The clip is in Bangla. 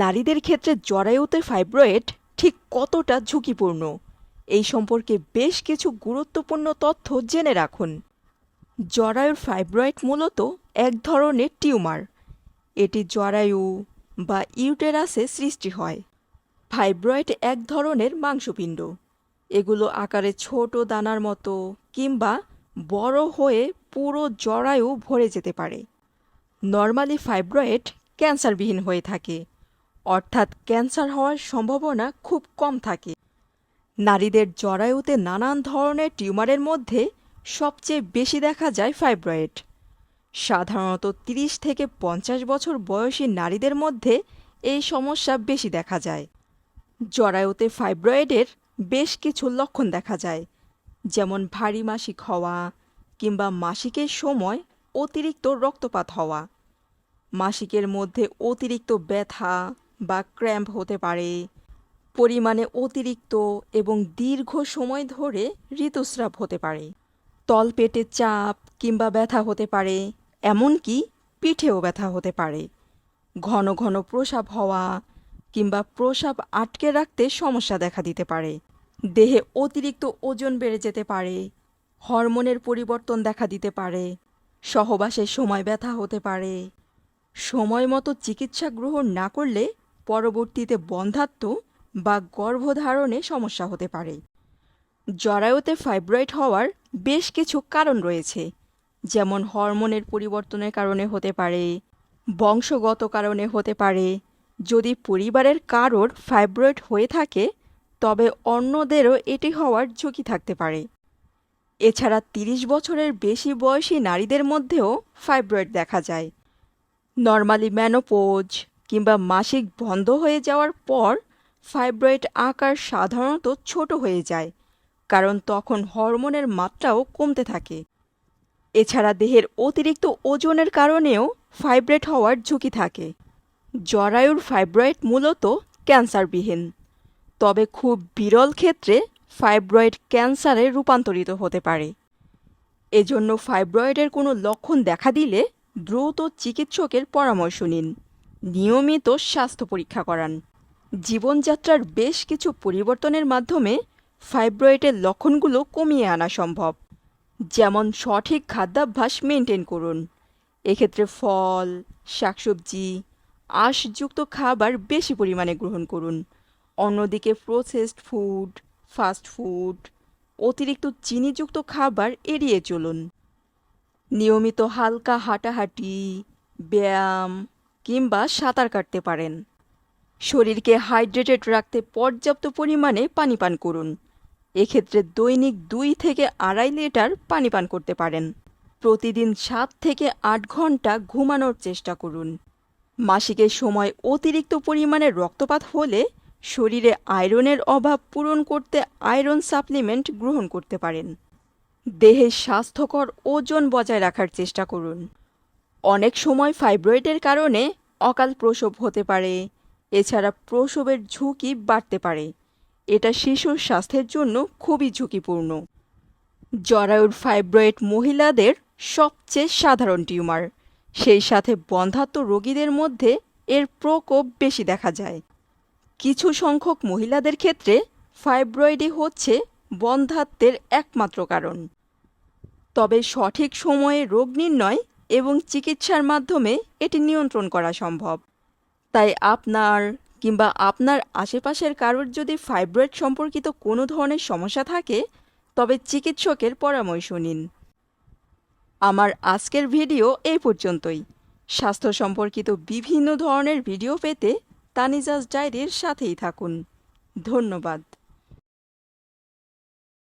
নারীদের ক্ষেত্রে জরায়ুতে ফাইব্রয়েড ঠিক কতটা ঝুঁকিপূর্ণ? এই সম্পর্কে বেশ কিছু গুরুত্বপূর্ণ তথ্য জেনে রাখুন। জরায়ুর ফাইব্রয়েড মূলত এক ধরনের টিউমার। এটি জরায়ু বা ইউটেরাসে সৃষ্টি হয়। ফাইব্রয়েড এক ধরনের মাংসপিণ্ড। এগুলো আকারে ছোট দানার মতো কিংবা বড় হয়ে পুরো জরায়ু ভরে যেতে পারে। নর্মালি ফাইব্রয়েড ক্যান্সারবিহীন হয়ে থাকে। অর্থাৎ ক্যান্সার হওয়ার সম্ভাবনা খুব কম থাকে। নারীদের জরায়ুতে নানান ধরনের টিউমারের মধ্যে সবচেয়ে বেশি দেখা যায় ফাইব্রয়েড। সাধারণত ৩০ থেকে পঞ্চাশ বছর বয়সী নারীদের মধ্যে এই সমস্যা বেশি দেখা যায়। জরায়ুতে ফাইব্রয়েডের বেশ কিছু লক্ষণ দেখা যায়, যেমন ভারী মাসিক হওয়া কিংবা মাসিকের সময় অতিরিক্ত রক্তপাত হওয়া। মাসিকের মধ্যে অতিরিক্ত ব্যথা বা ক্র্যাম্প হতে পারে। পরিমাণে অতিরিক্ত এবং দীর্ঘ সময় ধরে ঋতুস্রাব হতে পারে। তলপেটে চাপ কিংবা ব্যথা হতে পারে, এমনকি পিঠেও ব্যথা হতে পারে। ঘন ঘন প্রসাব হওয়া কিংবা প্রসাব আটকে রাখতে সমস্যা দেখা দিতে পারে। দেহে অতিরিক্ত ওজন বেড়ে যেতে পারে, হরমোনের পরিবর্তন দেখা দিতে পারে সহবাসের সময় ব্যথা হতে পারে। সময় মতো চিকিৎসা গ্রহণ না করলে পরবর্তীতে বন্ধাত্ম বা গর্ভধারণে সমস্যা হতে পারে। জরায়ুতে ফাইব্রয়েড হওয়ার বেশ কিছু কারণ রয়েছে, যেমন হরমোনের পরিবর্তনের কারণে হতে পারে, বংশগত কারণে হতে পারে। যদি পরিবারের কারোর ফাইব্রয়েড হয়ে থাকে, তবে অন্যদেরও এটি হওয়ার ঝুঁকি থাকতে পারে। এছাড়া ৩০ বছরের বেশি বয়সী নারীদের মধ্যেও ফাইব্রয়েড দেখা যায়। নর্মালি ম্যানোপোজ কিংবা মাসিক বন্ধ হয়ে যাওয়ার পর ফাইব্রয়েড আকার সাধারণত ছোট হয়ে যায়, কারণ তখন হরমোনের মাত্রাও কমতে থাকে। এছাড়া দেহের অতিরিক্ত ওজনের কারণেও ফাইব্রয়েড হওয়ার ঝুঁকি থাকে। জরায়ুর ফাইব্রয়েড মূলত ক্যান্সারবিহীন, তবে খুব বিরল ক্ষেত্রে ফাইব্রয়েড ক্যান্সারে রূপান্তরিত হতে পারে। এজন্য ফাইব্রয়েডের কোনো লক্ষণ দেখা দিলে দ্রুত চিকিৎসকের পরামর্শ নিন। নিয়মিত স্বাস্থ্য পরীক্ষা করান। জীবনযাত্রার বেশ কিছু পরিবর্তনের মাধ্যমে ফাইব্রয়েডের লক্ষণগুলো কমিয়ে আনা সম্ভব। যেমন সঠিক খাদ্যাভ্যাস মেনটেন করুন। এক্ষেত্রে ফল, শাকসবজি, আঁশযুক্ত খাবার বেশি পরিমাণে গ্রহণ করুন। অন্যদিকে প্রসেসড ফুড ফাস্ট ফুড অতিরিক্ত চিনিযুক্ত খাবার এড়িয়ে চলুন। নিয়মিত হালকা হাঁটাহাঁটি, ব্যায়াম কিংবা সাঁতার কাটতে পারেন। শরীরকে হাইড্রেটেড রাখতে পর্যাপ্ত পরিমাণে পানি পান করুন। এক্ষেত্রে দৈনিক দুই থেকে আড়াই লিটার পানি পান করতে পারেন। প্রতিদিন সাত থেকে আট ঘণ্টা ঘুমানোর চেষ্টা করুন। মাসিকের সময় অতিরিক্ত পরিমাণে রক্তপাত হলে শরীরে আয়রনের অভাব পূরণ করতে আয়রন সাপ্লিমেন্ট গ্রহণ করতে পারেন। দেহের স্বাস্থ্যকর ওজন বজায় রাখার চেষ্টা করুন। অনেক সময় ফাইব্রয়েডের কারণে অকাল প্রসব হতে পারে। এছাড়া প্রসবের ঝুঁকি বাড়তে পারে। এটা শিশুর স্বাস্থ্যের জন্য খুবই ঝুঁকিপূর্ণ। জরায়ুর ফাইব্রয়েড মহিলাদের সবচেয়ে সাধারণ টিউমার। সেই সাথে বন্ধাত্ম রোগীদের মধ্যে এর প্রকোপ বেশি দেখা যায়। কিছু সংখ্যক মহিলাদের ক্ষেত্রে ফাইব্রয়েডই হচ্ছে বন্ধাত্বের একমাত্র কারণ। তবে সঠিক সময়ে রোগ নির্ণয় এবং চিকিৎসার মাধ্যমে এটি নিয়ন্ত্রণ করা সম্ভব। তাই আপনার কিংবা আপনার আশেপাশের কারোর যদি ফাইব্রয়েড সম্পর্কিত কোনো ধরনের সমস্যা থাকে, তবে চিকিৎসকের পরামর্শ নিন। আমার আজকের ভিডিও এই পর্যন্তই। স্বাস্থ্য সম্পর্কিত বিভিন্ন ধরনের ভিডিও পেতে তানিজাজ ডায়েরির সাথেই থাকুন। ধন্যবাদ।